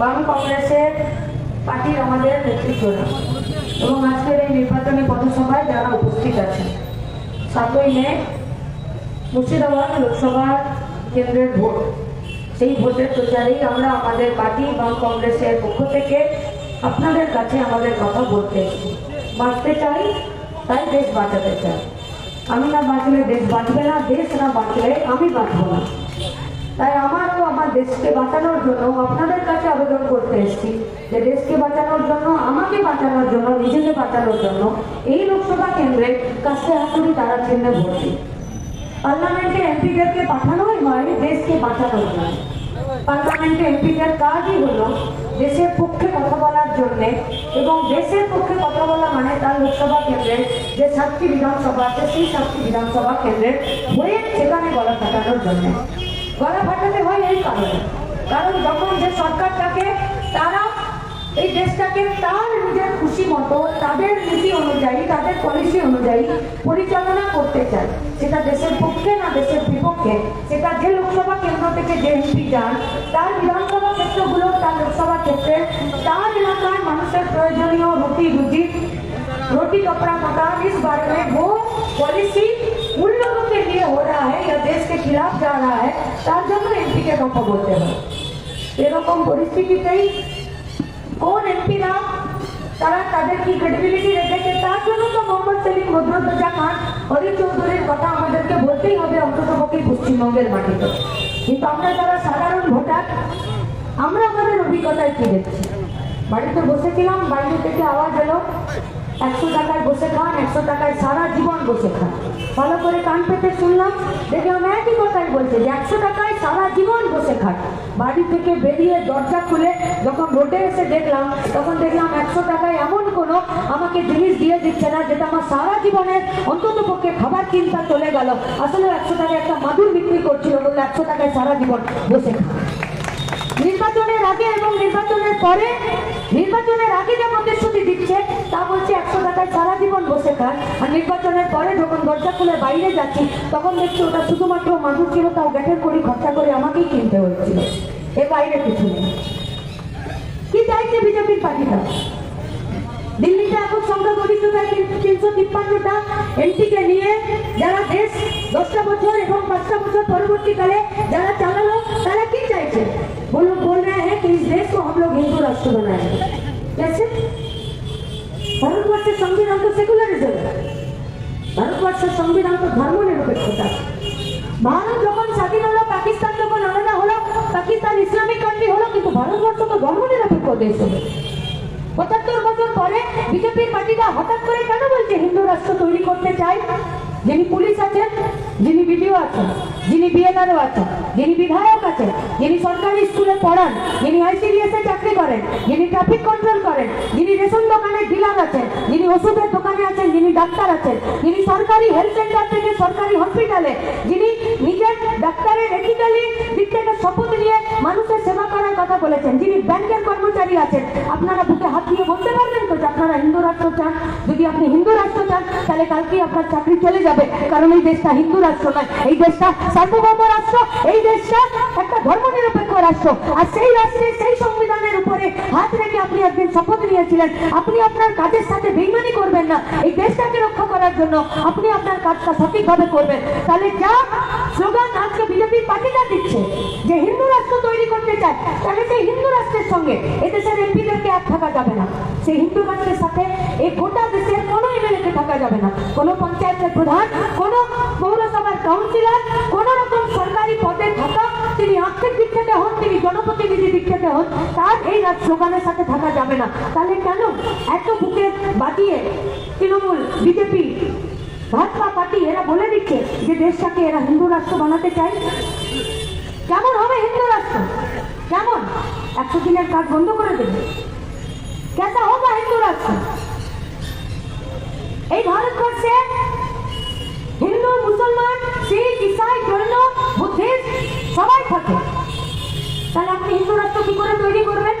বাম কংগ্রেসের পার্টির আমাদের নেতৃত্বরা। এবং আজকের এই নির্বাচনী পথসভায় যারা উপস্থিত আছেন, সাতই মে, মুর্শিদাবাদ লোকসভা কেন্দ্রের ভোট। সেই ভোটের প্রচারেই আমরা আমাদের পার্টি বাম কংগ্রেসের পক্ষ থেকে আপনাদের কাছে আমাদের কথা বলতে এসেছি। বাঁচতে চাই, তাই দেশ বাঁচাতে চাই। আমি না বাঁচলে দেশ বাঁচবে না, দেশ না বাঁচলে আমি বাঁচবো না। তাই আমার দেশকে বাঁচানোর জন্য আপনাদের কাছে আবেদন করতে এসেছি যে দেশকে বাঁচানোর জন্য, আমাকে বাঁচানোর জন্য, নিজেকে বাঁচানোর জন্য এই লোকসভা কেন্দ্রে কাছে হাতুড়ি তারা চিহ্নে ভর্তি। পার্লামেন্টে এমপিদেরকে পাঠানোই হয় দেশকে বাঁচানোর জন্য পার্লামেন্টে এমপিদের কাজই হলো দেশের পক্ষে কথা বলার জন্য এবং দেশের পক্ষে কথা বলা মানে তার লোকসভা কেন্দ্রের যে সাতটি বিধানসভা আছে, সেই সাতটি বিধানসভা কেন্দ্রের হয়ে সেখানে গলা ফাটানোর জন্য। গলা ফাটাতে হয় এই কারণে কারণ যখন যে সরকার থাকে তারা এই দেশটাকে তার নিজের খুশি মতো তাদের নীতি অনুযায়ী তাদের পলিসি অনুযায়ী পরিচালনা করতে চায় সেটা দেশের পক্ষে না দেশের বিপক্ষে সেটা যে লোকসভা কেন্দ্র থেকে যে এমপি যান তার বিধানসভা ক্ষেত্রগুলো তার লোকসভা ক্ষেত্রে তার এলাকার মানুষের প্রয়োজনীয় রুটি রুজি रोटी कपड़ा मकान इस बारे में वो पॉलिसी उन लोगों के लिए हो रहा है या देश के खिलाफ जा रहा है তার জন্য এমপি কে কথা বলতে হয় এরকম পরিস্থিতিতেই কোন এমপিরা তারা তাদের কি ক্রেডিবিলিটি রেখেছে তার জন্য তো মোহাম্মদ সেলিম মধ্যপ্রজা খান হরি চৌধুরীর কথা আমাদেরকে বলতেই হবে অন্তত পক্ষে পশ্চিমবঙ্গের মাটিতে কিন্তু আমরা যারা সাধারণ ভোটার আমরা আমাদের অভিজ্ঞতায় কি দেখছি বাড়িতে বসেছিলাম বাইরে থেকে আওয়াজ এলো একশো টাকায় বসে খান, একশো টাকায় সারা জীবন বসে খান। ভালো করে কান পেতে শুনলাম দেখে দেখলাম একই কথাই বলছে যে একশো টাকায় সারা জীবন বসে খান। বাড়ি থেকে বেরিয়ে দরজা খুলে যখন রোডে এসে দেখলাম, তখন দেখলাম একশো টাকায় এমন কোনো আমাকে জিনিস দিয়ে দিচ্ছে না, যেটা আমার সারা জীবনের অন্তত পক্ষে খাবার চিন্তা চলে গেল। আসলে একশো টাকায় একটা মাদুর বিক্রি করছিল বলল একশো টাকায় সারা জীবন বসে খান। নির্বাচনের আগে এবং নির্বাচনের পরে, নির্বাচনের আগে যে প্রতিশ্রুতি দিচ্ছে, তা বলছে একশো টাকায় সারা জীবন বসে খান আর নির্বাচনের পরে যখন দরজা খুলে বাইরে যাচ্ছি, তখন দেখছি ওটা শুধুমাত্র মানুষ ছিল তাও গ্যাসের করি খরচা করে আমাকেই কিনতে হয়েছিল এ বাইরে কিছু নেই। কি চাইছে বিজেপির পার্টিটা? দিল্লিতে এখন সংখ্যা গরিষ্ঠতায় তিনশো তিপ্পান্নটা এমপিকে নিয়ে যারা দেশ দশটা বছর এবং পাঁচটা বছর পরবর্তীকালে যারা চালালো তারা কি চাইছে बोलो बोल रहे हैं कि इस देश को हम लोग हिंदू राष्ट्र बनाएंगे कैसे ভারতবর্ষের সংবিধান তো সেকুলারিজম ভারতবর্ষের সংবিধান তো ধর্ম নিরপেক্ষতা ভারত যখন স্বাধীন হলো পাকিস্তান যখন আলাদা হলো পাকিস্তান ইসলামিক কান্ট্রি হলো কিন্তু ভারতবর্ষ তো ধর্ম নিরপেক্ষ দেশ হলো পঁচাত্তর বছর পরে বিজেপির পার্টিটা হঠাৎ করে কেন বলছে হিন্দু রাষ্ট্র তৈরি করতে চাই যিনি পুলিশ আছেন, যিনি বিডিও আছেন, যিনি বিএলআরও আছেন, যিনি বিধায়ক আছেন, যিনি সরকারি স্কুলে পড়ান, যিনি আইসিডিএস চাকরি করেন, যিনি ট্রাফিক কন্ট্রোল করেন, যিনি রেশন দোকানের ডিলার আছেন, যিনি ওষুধের দোকানে আছেন, যিনি ডাক্তার আছেন, যিনি সরকারি হেলথ সেন্টার থেকে সরকারি হসপিটালে, যিনি নিজের ডাক্তারের এথিক্যালি দিক থেকে শপথ নিয়ে মানুষের সেবা করার কথা বলেছেন, যিনি ব্যাংকের কর্মচারী আছেন, আপনারা বুকে হাত দিয়ে বলতে পারবেন তো যে আপনারা হিন্দু রাষ্ট্র চান। যদি আপনি হিন্দু রাষ্ট্র চান, তাহলে কালকেই আপনার চাকরি চলে যাবে। কারণ এই দেশটা হিন্দু রাষ্ট্র নয়, এই দেশটা সার্বভৌম রাষ্ট্র, এই দেশটা একটা ধর্মনিরপেক্ষ রাষ্ট্র। আর সেই রাষ্ট্রে, সেই সংবিধানের উপরে হাত রেখে আপনি একদিন শপথ নিয়েছিলেন, আপনি আপনার কাজের সাথে বেইমানি করবেন না। এই দেশটাকে রক্ষা করার জন্য আপনি আপনার কাজটা সঠিকভাবে করবেন। তাহলে যা স্লোগান আজকে বিজেপির পার্টিটা দিচ্ছে, যে চায় তাহলে সেই হিন্দু রাষ্ট্রের সঙ্গে এদেশের এমপিদেরকে এক থাকা যাবে না। সেই হিন্দু রাষ্ট্রের সাথে এই গোটা দেশের কোনো এমএলএকে থাকা যাবে না। কোনো পঞ্চায়েতের প্রধান, কোনো পৌরসভার কাউন্সিলর, কোনো রকম সরকারি পদে থাকা তিনি আর্থিক দিক থেকে হন তিনি জনপ্রতিনিধি দিক থেকে হন তার এই রাজ স্লোগানের সাথে থাকা যাবে না। তাহলে কেন এত বুকে বাটিয়ে তৃণমূল, বিজেপি, ভাজপা পার্টি এরা বলে দিচ্ছে যে দেশটাকে এরা হিন্দু রাষ্ট্র বানাতে চায়? কেমন হবে হিন্দু রাষ্ট্র? কেমন? একশো দিনের কাজ বন্ধ করে দেবে। কেসা হোগা হিন্দু রাষ্ট্র এই ভারতবর্ষে হিন্দু, মুসলমান, শিখ, ইসাই জৈন বুদ্ধিস্ট সবাই থাকে। তাহলে আপনি হিন্দু রাষ্ট্র কি করে তৈরি করবেন?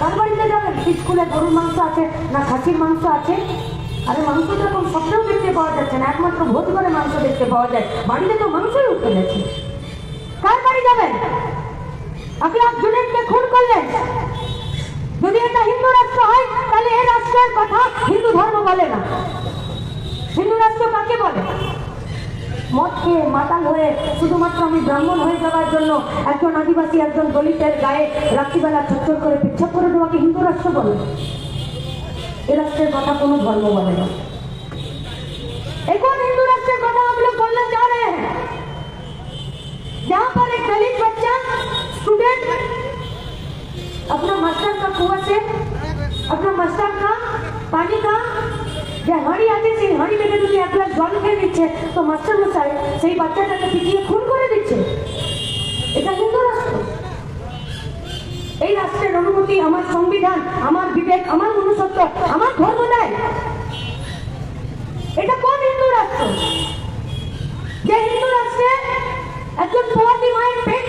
কার বাড়িতে যাবেন। স্কুলে গরুর মাংস আছে না খাসির মাংস আছে? আরে মাংস তো এখন দেখতে পাওয়া যাচ্ছে না। একমাত্র ভোজ করে মাংস দেখতে পাওয়া যায়। বাড়িতে তো মাংসই উঠে গেছে কার বাড়ি যাবেন? আকলাক জুনেদকে খুন করলেন যদি এটা হিন্দু রাষ্ট্র হয় তাহলে এই রাষ্ট্রের কথা হিন্দু ধর্ম বলে না হিন্দু রাষ্ট্র কাকে বলে মদ খেয়ে মাতাল হয়ে শুধুমাত্র আমি ব্রাহ্মণ হয়ে যাওয়ার জন্য একজন আদিবাসী একজন দলিতের গায়ে রাত্রিবেলা চচ্চর করে পেচ্ছাপ করে দেওয়াকে হিন্দু রাষ্ট্র বলে এ রাষ্ট্রের কথা কোনো ধর্ম বলে না एक और हिंदू राष्ट्र का हम लोग बोलना चाह रहे हैं जहाँ पर एक दलित अपना मास्टर का कुआं से अपना मास्टर का पानी का যে হাঁড়ি আছে সেই হাঁড়ি থেকে যদি এক গ্লাস জল খেয়ে দিচ্ছে তো মাস্টার মশাই সেই বাচ্চাটাকে পিটিয়ে খুন করে দিচ্ছে এটা হিন্দু রাষ্ট্র এই রাষ্ট্রের অনুমতি আমার সংবিধান আমার বিবেক আমার মনুষ্যত্ব আমার ধর্ম দেয় এটা কোন হিন্দু রাষ্ট্র যে হিন্দু রাষ্ট্রে একজন পোয়াতি মায়ের পেট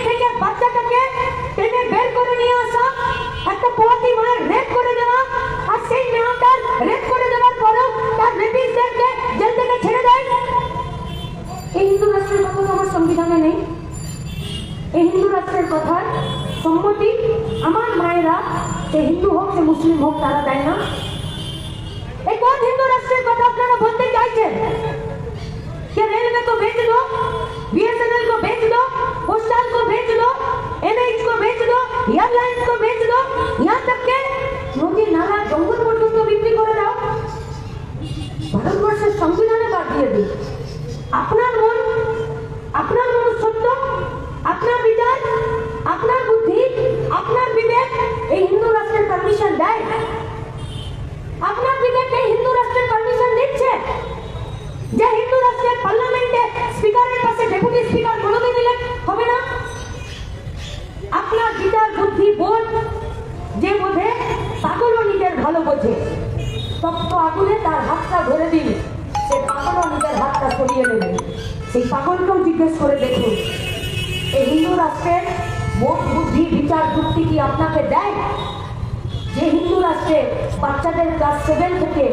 বাচ্চাদের ক্লাস সেভেন থেকে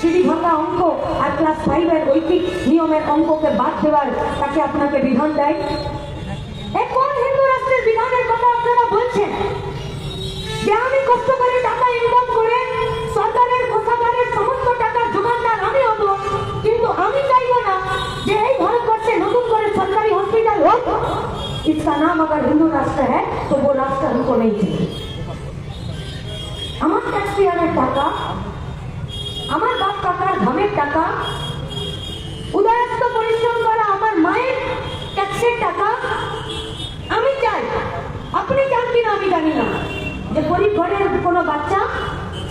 সিঁড়ি ভাঙা অঙ্ক আর ক্লাস ফাইভের ঐকিক নিয়মের অঙ্ককে বাদ দেওয়ার তাকে আপনাকে বিধান দেয় এ কোন হিন্দু রাষ্ট্রের বিধানের কথা আপনারা বলছেন যে আমি কষ্ট করে টাকা ইনকাম করে সরকারের কোষাগারের সমস্ত টাকার যোগানদার আমি হব কিন্তু আমি চাইবো না যে এই ভারতবর্ষে নতুন করে সরকারি हॉस्पिटल हो इसका नाम अगर हिंदू राष्ट्र है तो वो राष्ट्र हमको नहीं चाहिए আমার টাকা, আমার বাপ কাকার ঘামের টাকা, উদয়স্ত পরিশ্রম করা আমার মায়ের ট্যাক্সের টাকা, আমি চাই। আপনি চান কিনা আমি জানি না। যে গরিব ঘরের কোনো বাচ্চা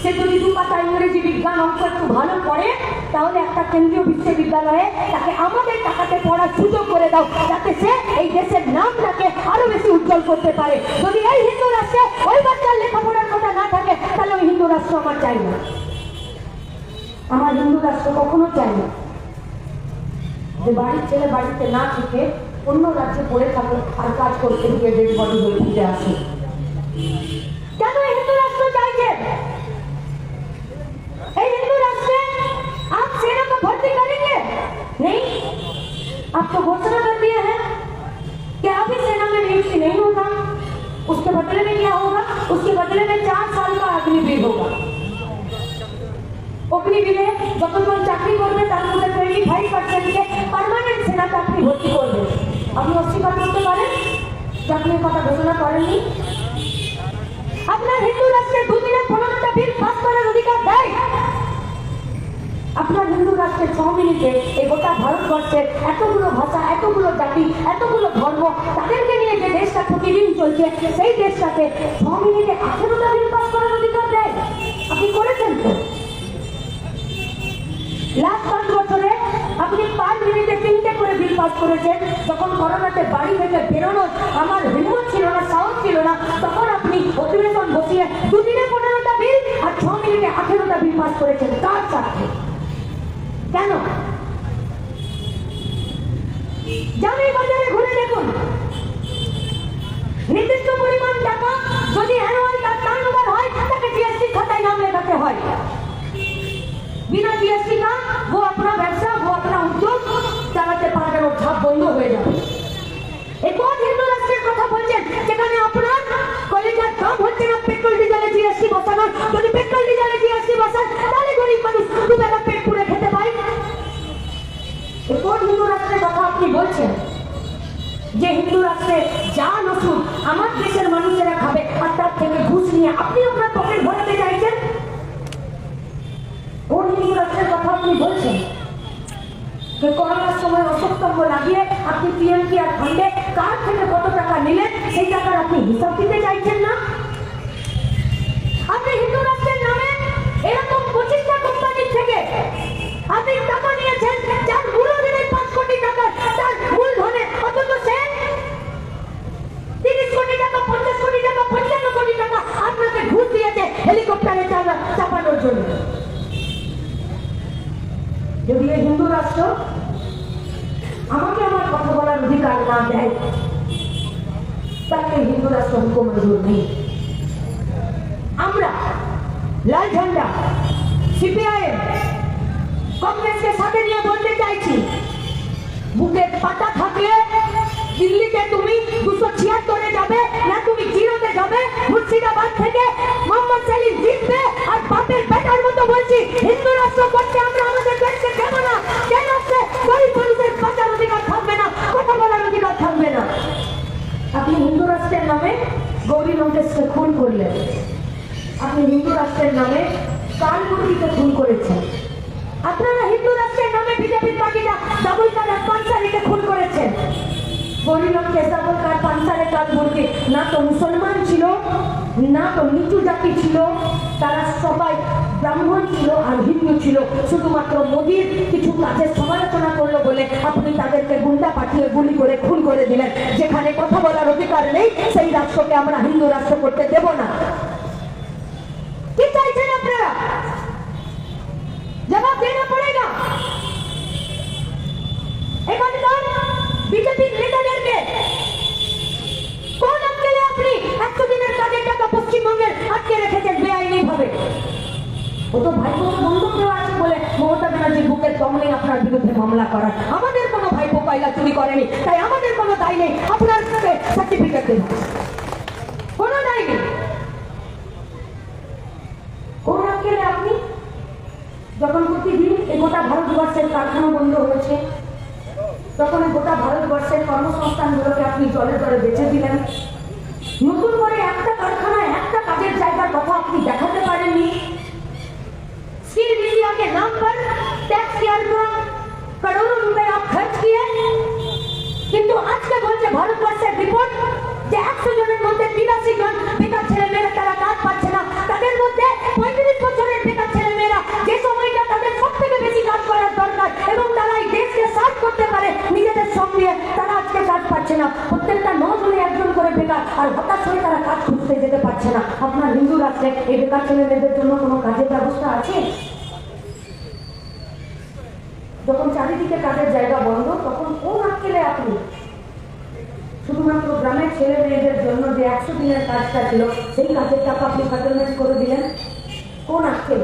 সে যদি দু পাতা ইংরেজি বিজ্ঞান অঙ্ক একটু ভালো পড়ে তাহলে একটা কেন্দ্রীয় বিশ্ববিদ্যালয়ে তাকে আমাদের টাকাতে পড়ার সুযোগ করে দাও, যাতে সে এই দেশের নামটাকে আরও বেশি উজ্জ্বল করতে পারে। যদি এই হিন্দু রাষ্ট্রে ওই বাচ্চার লেখাপড়ার কথা না থাকে, তাহলে ওই হিন্দু রাষ্ট্র আমার চাই না। আমার হিন্দু রাষ্ট্র কখনো চাই না। যে বাড়ির ছেলে বাড়িতে না থেকে অন্য রাজ্যে পড়ে থাকুক আর কাজ করতে গিয়ে ডেড বডি হয়ে ফিরে আসে অগ্নিবীরে যতজন চাকরি করবে, তার মধ্যে টোয়েন্টি ফাইভ পার্সেন্টকে পারমানেন্ট সেনাতে আপনি ভর্তি করবেন আপনি অস্বীকার করতে পারেন আপনি কথা ঘোষণা করেননি। আপনার হিন্দু রাষ্ট্রে দুদিনে পনেরোটা বিল পাস করার অধিকার দেয়। আপনার হিন্দু রাষ্ট্রের ছ মিনিটে এই গোটা ভারতবর্ষের এতগুলো ভাষা, এতগুলো জাতি, এতগুলো ধর্ম, তাদেরকে নিয়ে যে দেশটা প্রতিদিন চলছে, সেই দেশটাকে ছ মিনিটে আঠেরোটা বিল পাস করার অধিকার দেয়। আপনি করেছেন তো? লাস্ট পাঁচ বছরে আপনি পাঁচ মিনিটে তিনটে করে বিল পাস করেছেন। যখন করোনাতে বাড়ি থেকে বেরোনোর আমার হিম্মত ছিল না, সাহস ছিল না, তখন আপনি অধিবেশন বসিয়ে দুদিনে পনেরোটা বিল আর ছ মিনিটে আঠেরোটা বিল পাস করেছেন। তার সাথে কেন? জামি বাজারে ঘুরে দেখুন। নির্দিষ্ট পরিমাণ টাকা যদি অ্যানুয়াল তার টার্নওভার হয়, তাকে জিএসটি খাতায় নাম লেখাতে হয়। বিনা জিএসটি का ও আপনার ব্যবসা, ও আপনার উদ্যোগ, চালাতে পারবে ও ঝাপ বন্ধ হয়ে যাবে। এই কোন হিন্দু রাষ্ট্রের কথা বলছেন সেখানে আপনার কলিজার দাম হচ্ছে না, পেট্রোল, ডিজেলে জিএসটি বসানোর। যদি পেট্রোল, ডিজেলে জিএসটি বসান, তাহলে গরিব মানুষ দুবেলা পেট পুরে খেতে পায়। এই কোন হিন্দু রাষ্ট্রের কথা আপনি বলছেন, যে হিন্দু রাষ্ট্রে যা নতুন আমার দেশের মানুষেরা খাবে, আর তার থেকে ঘুষ নিয়ে আপনিও ফান্ডে কার থেকে কত টাকা নিলেন সেই টাকার আপনি হিসাব দিতে চাইছেন না? আপনি হিন্দু রাষ্ট্রের নামে এরকম পঁচিশটা কোম্পানির থেকে আপনি টাকা নিয়েছেন, যার মূলধন এই পাঁচ কোটি টাকা তার মূলধনে অথচ সে তিরিশ কোটি টাকা, পঞ্চাশ কোটি টাকা, পঞ্চান্ন কোটি টাকা আপনাকে ঘুষ দিয়েছে হেলিকপ্টারে চাপানোর জন্য। যদি হিন্দু রাষ্ট্র অধিকার না দেয়, তাকে হিন্দু রাষ্ট্র মঞ্জুর নেই। আমরা, লাল ঝান্ডা, সিপিআইএম, কংগ্রেসকে সাথে নিয়ে বলতে চাইছি বুকের পাতা থাকলে দিল্লিতে তুমি দুশো ছিয়াত্তরে যাবে, না তুমি জিরোতে যাবে, মুর্শিদাবাদ থেকে মোহাম্মদ সেলিম জিতবে, আর বাপের বেটার মতো বলছি হিন্দু রাষ্ট্র করতে আমরা আমাদের দেশকে দেবো না। রাষ্ট্রে গরিব মানুষের বাঁচার অধিকার থাকবে না কথা বলার অধিকার থাকবে না। আপনি হিন্দু রাষ্ট্রের নামে গৌরী লঙ্কেশকে খুন করলেন। আপনি হিন্দু রাষ্ট্রের নামে কানপুরীকে খুন করেছেন। আপনারা হিন্দু রাষ্ট্রের নামে বিজেপির পার্টিরা ডাবল কার পানসারিকে খুন করেছেন। গরিলকে ডাবল কার পানসারে কানপুরকে না তো মুসলমান ছিল, না তো নিচু জাতি ছিল, তারা সবাই ব্রাহ্মণ ছিল আর হিন্দু ছিল। শুধুমাত্র মোদির কিছু কাজের সমালোচনা করল বলে আপনি তাদেরকে গুন্ডা পাঠিয়ে গুলি করে, খুন করে দিলেন। যেখানে কথা বলার অধিকার নেই, সেই রাষ্ট্রকে আমরা হিন্দু রাষ্ট্র করতে দেব না কি চাইছেন আপনারা জবাব দেনা পড়েগা এখানকার বিজেপির নেতাদেরকে কোন আটকেলে আপনি একশো দিনের কাজের টাকা পশ্চিমবঙ্গের আটকে রেখেছেন বেআইনি ভাবে ও তো ভাইপো বন্ধু কেউ আছে বলে মমতা ব্যানার্জির বুকের দম নেই আপনার মামলা করার। আমাদের কোনো ভাইপো কয়লা চুরি করেনি। তাই আমাদের কোনো দায় নেই। আপনার সার্টিফিকেট দেব। কোনো দায় নেই। আপনি যখন প্রতিদিন এই গোটা ভারতবর্ষের কারখানা বন্ধ হয়েছে, তখন গোটা ভারতবর্ষের কর্মসংস্থানগুলোকে আপনি জলে জলে বেঁচে দিলেন। নতুন আর হঠাৎ করে তারা কাজ খুঁজতে যেতে পারছে না। আপনার হিন্দু রাষ্ট্রে এই বেকার ছেলে মেয়েদের জন্য কোনো কাজের ব্যবস্থা আছে? যখন চারিদিকে কাজের জায়গা বন্ধ, তখন কোন আটকেলে আপনি? শুধুমাত্র গ্রামের ছেলে মেয়েদের জন্য যে একশো দিনের কাজটা ছিল, সেই কাজের টাকা আপনি সেটেলমেন্ট করে দিলেন? কোন আটকেলে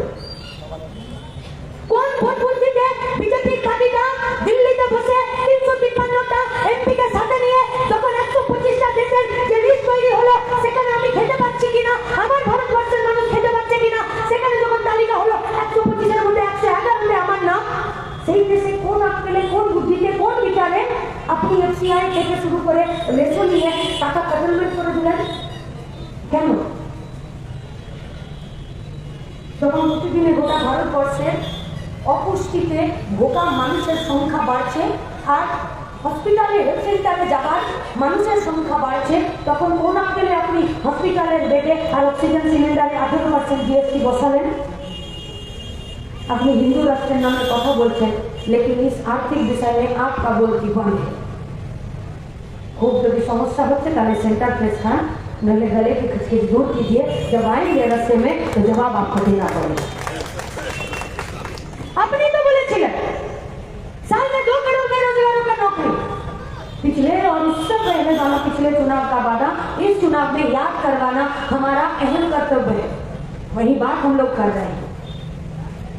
बोल थे लेकिन इस आर्थिक विषय में आपका बोल की बंद है। खूब খুব যদি সমস্যা হচ্ছে তাহলে সেন্টার প্রেস খান नहले गले की खचखच दूर कीजिए। जब आएँगे रस्ते में तो जवाब आपको देना पड़ेगा। अपने तो बोले छिले साल में दो करोड़ बेरोजगारों का नौकरी। पिछले और उससे पहले वाला पिछले चुनाव का वादा, इस चुनाव में याद करवाना हमारा अहम कर्तव्य है। वही बात हम लोग कर रहे हैं।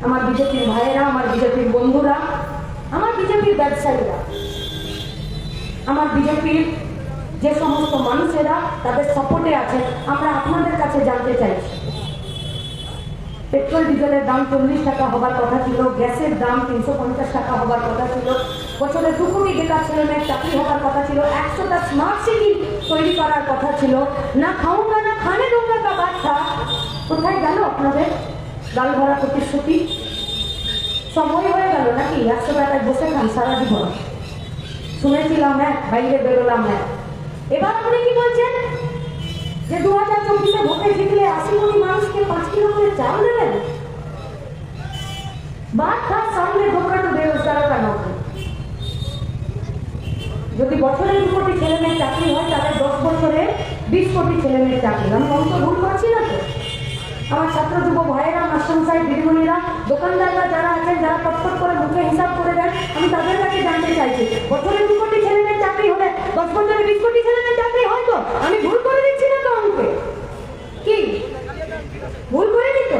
আমার বিজেপির ভাইয়েরা, আমার বিজেপির বন্ধুরা, আমার বিজেপির ব্যবসায়ীরা, আমার বিজেপির যে সমস্ত মানুষেরা তাদের সাপোর্টে আছে, আমরা আপনাদের কাছে জানতে চাইছি পেট্রোল, ডিজেলের দাম চল্লিশ টাকা হবার কথা ছিল, গ্যাসের দাম তিনশো পঞ্চাশ টাকা হবার কথা ছিল, বছরে দু কোটি বেকার ছেলে মেয়ের চাকরি হবার কথা ছিল, একশোটা স্মার্ট সিটি তৈরি করার কথা ছিল। না খাউঙ্গা না খানে দোঙ্গা কা বাচ্চা। কোথায় গেল আপনাদের? গাল ভরা প্রতিশ্রুতি সময় হয়ে গেল নাকি? একশো টাকায় বসে খান সারা জীবন। শুনেছিলাম এক, বাইরে বেরোলাম এক। এবার আপনি কি বলছেন? যে দু হাজার চব্বিশে ভোটে জিতলে আশি কোটি মানুষকে পাঁচ কিলো করে চাল দেবেন? বাদ তার সামনে দোকান বেরোজগারা কেন? যদি বছরে দু কোটি ছেলে মেয়ের চাকরি হয়, তাহলে দশ বছরে বিশ কোটি ছেলে মেয়ের চাকরি। আমি অন্ত ভুল করছি না তো? আমার ছাত্র যুব ভাইয়েরা মাস্টারমশাই দিদিমণিরা, দোকানদাররা যারা আছেন, যারা টপটপ করে মুখে হিসাব করে দেন, আমি তাদের কাছে জানতে চাইছি, বছরে দু কোটি ছেলে মেয়ের চাকরি হলে দশ বছরে বিশ কোটি ছেলে মেয়ের চাকরি হয় তো? আমি ভুল করে দিচ্ছি না তো অঙ্কে কি? ভুল করে দিত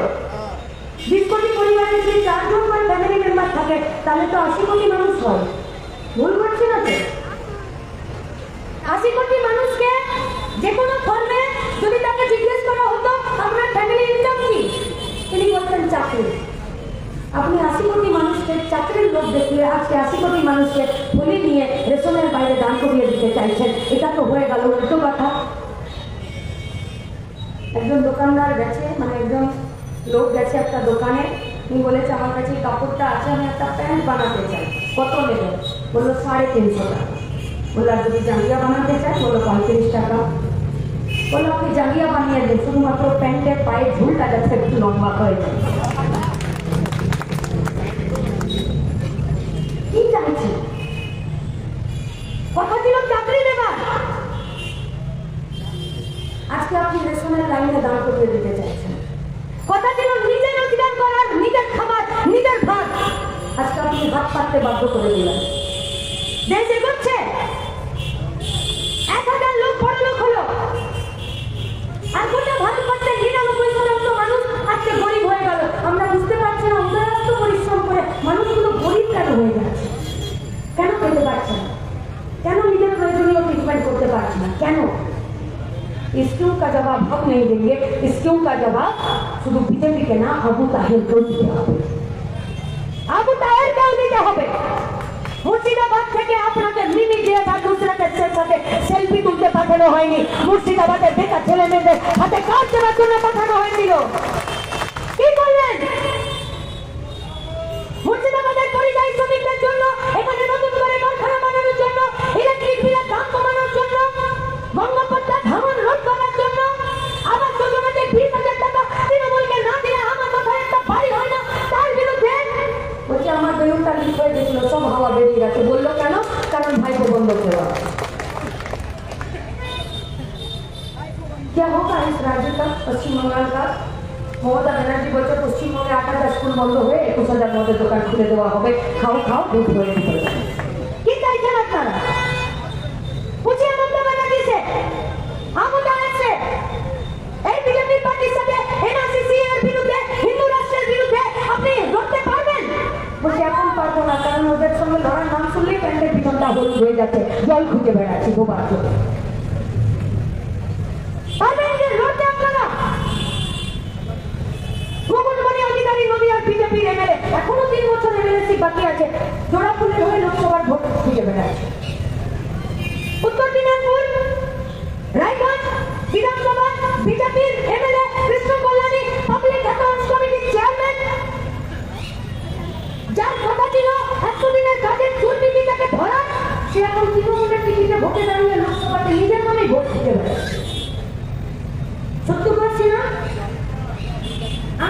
বিশ কোটি পরিবারে যদি চারজন করে ফ্যামিলি মেম্বার থাকে, তাহলে তো আশি কোটি মানুষ হয়। ভুল করছি না তো? আশি কোটি মানুষকে যে কোনো ফর্মে চাকরি। আপনি আশি কোটি মানুষকে চাকরির লোক দেখলে আজকে আশি কোটি মানুষকে বলি নিয়ে রেশনের বাইরে দান করিয়ে দিতে চাইছেন। এটা তো হয়ে গেল উল্টো কথা। একজন দোকানদার গেছে মানে একজন লোক গেছে একটা দোকানে। উনি বলেছে, আমার কাছে কাপড়টা আছে, আমি একটা প্যান্ট বানাতে চাই। কত নেবে বলল, সাড়ে তিনশো টাকা। বলল, আর যদি জাঙ্গিয়া বানাতে চাই? বলল, পঁয়ত্রিশ টাকা। বলল আপনি জাঙ্গিয়া বানিয়ে দিন শুধুমাত্র প্যান্টের পায়ে ঝুলটা যাতে একটু লম্বা হয়ে যায়। কি চাইছে? আজকে আপনি রেশনের লাইনে করিয়ে দিতে চাইছেন। কথা করার, নিজের খাবার, নিজের ভাত। আজকে আপনি হাত পাততে বাধ্য করে দিলেন। দেশ এক হাজার লোক বড় লোক হলো আর গোটা ভারতবর্ষের নিরানব্বই শতাংশ মানুষ আজকে গরিব হয়ে গেল আমরা বুঝতে পারছি না উদাহরণ পরিশ্রম করে মানুষগুলো গরিব কেন হয়ে যাচ্ছে কেন খেতে পারছে না কেন নিজের প্রয়োজনীয় ট্রিটমেন্ট করতে পারছে না কেন इस क्यों का जवाब हम नहीं देंगे इस क्यों का जवाब শুধু বিজেপিকে না আবু তাহেরকেও দিতে হবে আবু তাহেরকেও দিতে হবে মুর্শিদাবাদ থেকে আপনাকে মিনি দিয়ে বা নুসরাতের সাথে সেলফি তুলতে পাঠানো হয়নি মুর্শিদাবাদের বেকার ছেলে মেয়েদের হাতে কাজ দেওয়ার জন্য পাঠানো হয়েছিল খুলে দেওয়া হবে খাও খাও দুধ হয়ে দিতে হবে কি চাইছেন আপনারা বুঝিয়ে মমতা ব্যানার্জি আমতা আছে এই বিজেপি পার্টির সাথে এনআরসিসি এর বিরুদ্ধে হিন্দু রাষ্ট্রের বিরুদ্ধে আপনি লড়তে পারবেন বলছে এখন পারব না কারণ ওদের সঙ্গে লড়ার নাম শুনলেই প্যান্টের পিছনটা হলুদ হয়ে যাচ্ছে জল খুঁজে বেড়াচ্ছি গোবার জন্য পারবেন যে লড়তে আপনারা মুকুটমণি অধিকারী নদীয়ার বিজেপির এমএলএ এখনও তিন বছর এমএলএসি বাকি আছে জোড়াফুলের হয়ে লোকসভার ভোট খুঁজে বেড়াচ্ছে উত্তর দিনাজপুর রায়গঞ্জ বিধানসভা বিজেপির MLA Krishna Kalyani public accounts কমিটির চেয়ারম্যান যার কথা ছিল একশো দিনের কাজের দুর্নীতিটাকে ধরা সে এখন তৃণমূলের টিকিটে ভোটে দাঁড়িয়ে লোকসভাতে নিজের নামে ভোট দিতে বেড়াচ্ছে সত্য বলছি না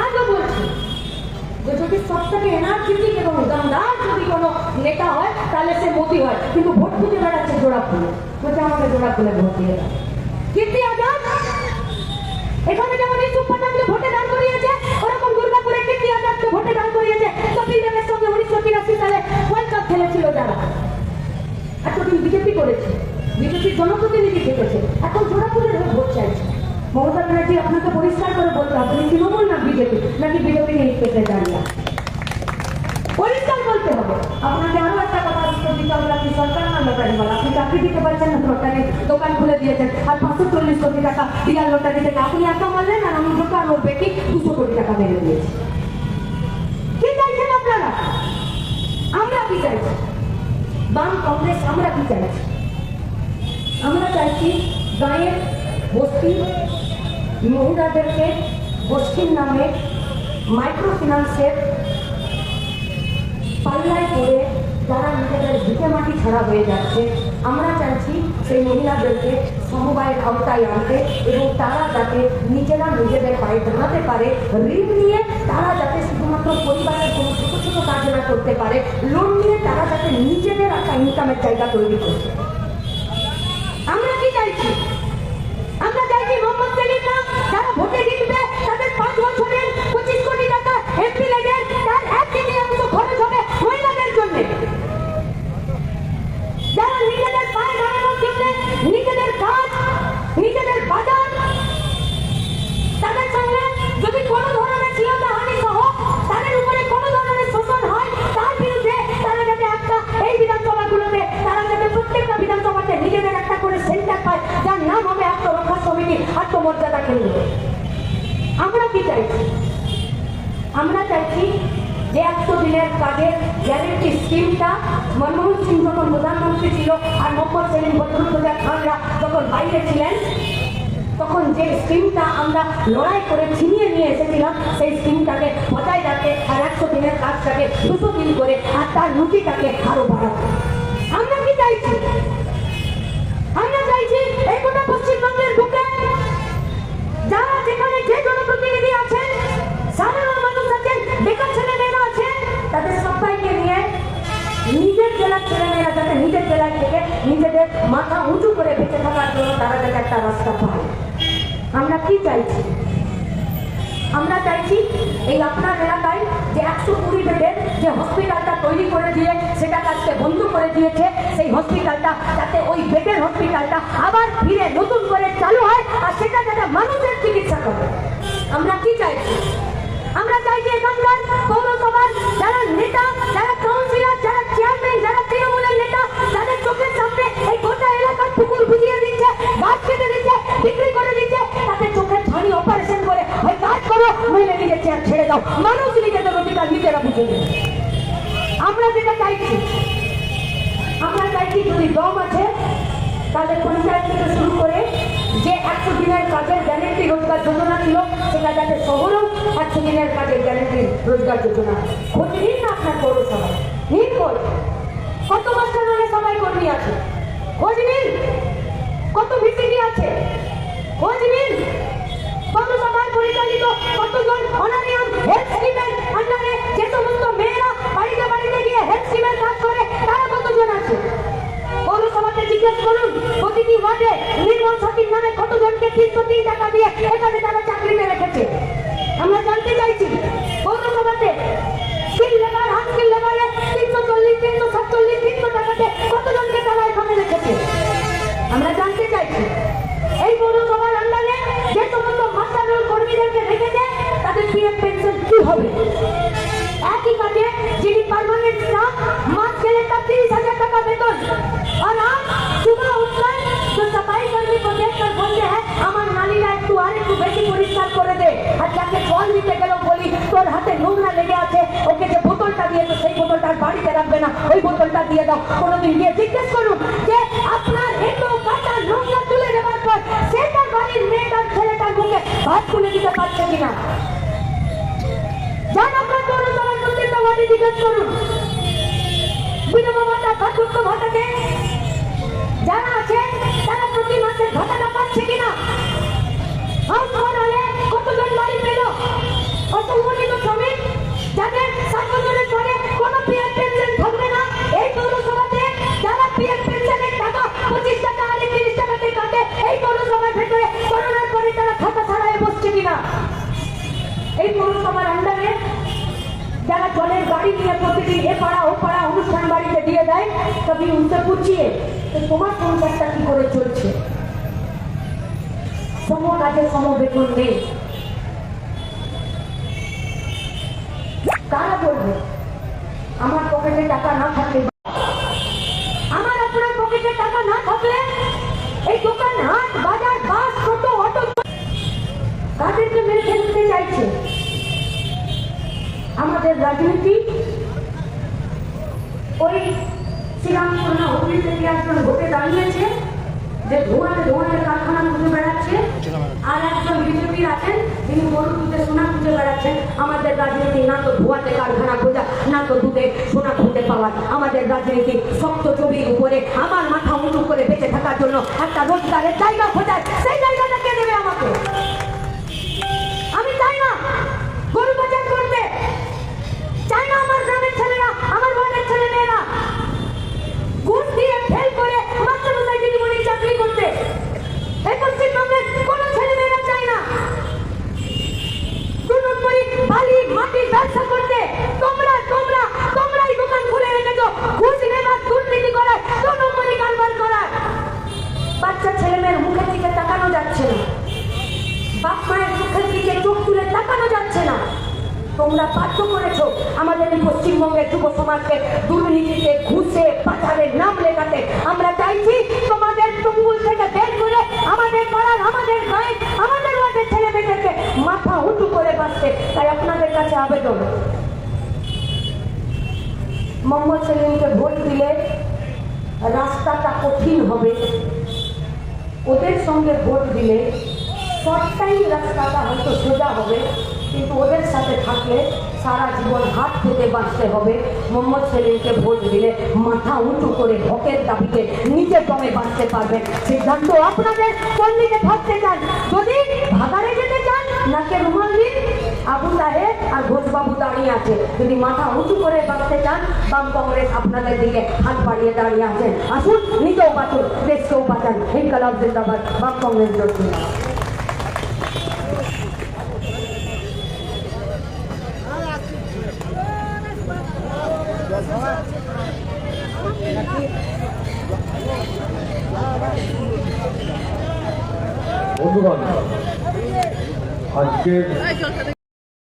আজও বলছি যে যদি সব থেকে এনার্জেটিক এবং দমদার যদি কোনো নেতা হয় তাহলে সে মোদি হয় কিন্তু ভোট খুঁজে বেড়াচ্ছে জোড়া ফুলে বলছে আমাকে জোড়া ফুলে ভোট দিয়ে দাও কীর্তি আজাদ এখানে যেমন ইউসুফ পাঠানকে ভোটে দান করিয়েছে ওরকম দুর্গাপুরে কীর্তি আজাদকে ভোটে দান করিয়েছে কপিল দেবের সঙ্গে উনিশশো তিরাশি সালে খেলেছিল যারা? এতদিন বিজেপি করেছে। বিজেপির জনপ্রতিনিধি থেকেছে। এখন জোড়া ফুলের হয়ে ভোট চাইছে। মমতা ব্যানার্জি আপনাকে পরিষ্কার করে বলতে আপনি তৃণমূল না বিজেপি? নাকি বিজেপি নিয়ে পেতে দাঁড়িয়ে পরিষ্কার বলতে হবে। আপনাকে আরও একটা কথা দিতে হবে আপনি সরকার না লটারি বলা। আপনি চাকরি দিতে পারছেন না লটারি দোকান খুলে দিয়েছেন। আর পাঁচশো চল্লিশ কোটি টাকা বিয়ার লটারি থেকে আপনি একা মারলেন আর আমি আর ওর বেটি দুশো কোটি টাকা মেরে দিয়েছি কি চাইছেন আপনারা আমরা কি চাইছি বাম কংগ্রেস, আমরা কি চাইছি আমরা চাইছি গাঁয়ের বস্তি মহিলাদেরকে গোষ্ঠীর নামে মাইক্রো ফিন্যান্সের পাল্লায় করে তারা নিজেদের ভিটে মাটি ছাড়া হয়ে যাচ্ছে। আমরা চাইছি সেই মহিলাদেরকে সমবায়ের আওতায় আনতে এবং তারা যাতে নিজেরা নিজেদের পায়ে দাঁড়াতে পারে, ঋণ নিয়ে তারা যাতে শুধুমাত্র পরিবারের কোনো ছোটো ছোটো কাজ না করতে পারে লোন নিয়ে তারা যাতে নিজেদের একটা ইনকামের জায়গা তৈরি করতে। আমরা কি চাইছি আমরা চাইছি মোহাম্মদ সেলিম না যারা ভোটে জিতবে তাদের পাঁচ বছরের পঁচিশ কোটি টাকা এমপি লেগের তার এক তৃতীয়াংশ খরচ হবে মহিলাদের জন্য যারা নিজেদের পায়ে দাঁড়ানোর জন্য নিজেদের কাজ নিজেদের বাজার তাদের সঙ্গে যদি কোনো ধরনের চিরতা হানি সহ তাদের উপরে কোনো ধরনের শোষণ হয় তার বিরুদ্ধে তারা যাতে একটা এই বিধানসভাগুলোতে তারা যাতে প্রত্যেকটা বিধানসভাতে নিজেদের একটা করে সেন্টার পায় যার নাম হবে সমিতি আত্মমর্যাদা কেন্দ্র আমরা কি চাইছি? আমরা চাইছি যে একশো দিনের কাজের গ্যারেন্টি স্কিমটা মনমোহন সিং যখন প্রধানমন্ত্রী ছিল আর মোহাম্মদ সেলিম বদরুদ্দোজা খানরা যখন বাইরে ছিলেন, তখন যে স্কিমটা আমরা লড়াই করে ছিনিয়ে নিয়ে এসেছিলাম, সেই স্কিমটাকে বজায় রাখে আর একশো দিনের কাজটাকে দুশো দিন করে আর তার রুটিটাকে আরও বাড়াতে। আমরা কি চাইছি? আমরা চাইছি এই গোটা পশ্চিমবঙ্গের বুকে যেখানে যে জনপ্রতিনিধি সাধারণ মানুষ ছেলে তাদের সবাইকে নিয়ে নিজের যাতে নিজের নিজেদের মাথা উঁচু করে বেঁচে থাকার জন্য তারা একটা রাস্তা আমরা কি চাইছি? আমরা চাইছি এই আপনার এলাকায় যে একশো যে হসপিটালটা তৈরি করে দিয়ে সেটা আজকে বন্ধ করে দিয়েছে, সেই হসপিটালটা, যাতে ওই বেডের হসপিটালটা আবার দাও। মানুষ নিজেদের অধিকার নিজেরা বুঝে নেবে আমরা যেটা চাইছি, আমরা চাইছি যদি দম আছে, তাহলে পঞ্চায়েত থেকে শুরু করে যে একশো দিনের কাজের গ্যারেন্টি রোজগার যোজনা ছিল, সেটা যাতে শহরেও একশো দিনের কাজের গ্যারেন্টি রোজগার যোজনা। খোঁজ না আপনার পৌরসভায়। নিন খোঁজ কত মাস্টার সবাই কর্মী আছে? খোঁজ নিন। কত ভিসিডি আছে? বোতলটা দিয়ে দাও। কোনোদিন গিয়ে জিজ্ঞেস করুন যে আপনার এত কাটা নোংরা তুলে দেওয়ার পর সে তার বাড়ির মেয়েটার ছেলেটার মুখে ভাত তুলে দিতে পারছে কিনা? যান আপনার প্রত্যেকটা ওয়ার্ডে জিজ্ঞেস করুন। বিধবা ভাতা বার্ধক্য ভাতাকে যারা আছে, তারা প্রতি মাসে ভাতাটা পাচ্ছে কিনা? কতজন বাড়ি পেল? শ্রমিক যাদের সাত বছরের পরে কোনো এই পৌরসভার ভেতরে করোনার পরে তারা খাতা ছাড়াই বসছে কিনা? এই পৌরসভার আন্ডারে যারা জলের গাড়ি নিয়ে প্রতিদিন এ পাড়া ও পাড়া অনুষ্ঠান বাড়িতে দিয়ে দেয় তবে উনতে পুছিয়ে তো তোমার সংসারটা কি করে চলছে? সম কাজে সম বেতন নেই। কারা বলবে, আমার পকেটে টাকা না থাকলে রাজনীতি? ওই হুগলি থেকে একজন দাঁড়িয়েছে, যে কারখানা বেড়াচ্ছে, আর একজন আছেন তিনি বেড়াচ্ছেন। আমাদের রাজনীতি কারখানা দুধে পাওয়া। আমাদের রাজনীতি শক্ত ছবির উপরে, আমার মাথা উঁচু করে বেঁচে থাকার জন্য একটা রোজগারের জায়গা খোঁজায় সেই জায়গাটা কে দেবে আমাকে আমি চাই না গরু বাজার করতে চাই না আমার গ্রামের ছেলেরা আমার বোনের ছেলে মেয়েরা ঘুষ দিয়ে ফেল করে মাস্টার মশাই দিদিমণি চাকরি করতে এই পশ্চিমবঙ্গের কোনো ছেলে মেয়েরা চায় না দু নম্বরই বালি মাটির ব্যবসা করতে তোমরা তোমরা তোমরাই দোকান খুলে রেখেছো ঘুষ নেবার দুর্নীতি করার দু নম্বরই কারবার করার বাচ্চা ছেলে মেয়ের মুখের দিকে তাকানো যাচ্ছে না বাপ মায়ের মুখের দিকে চোখ তুলে তাকানো যাচ্ছে না তোমরা বাধ্য করেছ আমাদের এই পশ্চিমবঙ্গের যুব সমাজকে দুর্নীতিতে ঘুষে পাচারের নাম লেখাতে আমরা চাইছি তোমাদের তুঙ্গুল থেকে বের করে আমাদের পাড়ার আমাদের গায়ে আমাদের ওয়ার্ডের ছেলে মেয়েদেরকে মাথা উঁচু করে বাঁচতে তাই আপনাদের কাছে আবেদন মোহাম্মদ সেলিমকে ভোট দিলে রাস্তাটা কঠিন হবে ওদের সঙ্গে ভোট দিলে সবটাই রাস্তাটা হয়তো সোজা হবে, কিন্তু ওদের সাথে থাকলে সারা জীবন হাত থেকে বাঁচতে হবে। মোহাম্মদ সেলিমকে ভোট দিলে মাথা উঁচু করে হকের দাবিতে নিজে দমে বাঁচতে পারবে। সিদ্ধান্ত আপনাদের কোন ভাবতে চান? যদি ভাগারে যেতে চান, নাকি রুমাল দিন আবু সাহেব আর ঘোষবাবু দাঁড়িয়ে আছে। যদি মাথা উঁচু করে বাঁচতে চান, বাম কংগ্রেস আপনাদের দিকে হাত বাড়িয়ে দাঁড়িয়ে আছেন আসুন নিজেও বাঁচুন দেশকেও বাঁচান। ইনকালাব জিন্দাবাদ, বাম কংগ্রেস জোট বন্ধুগণ, আজকের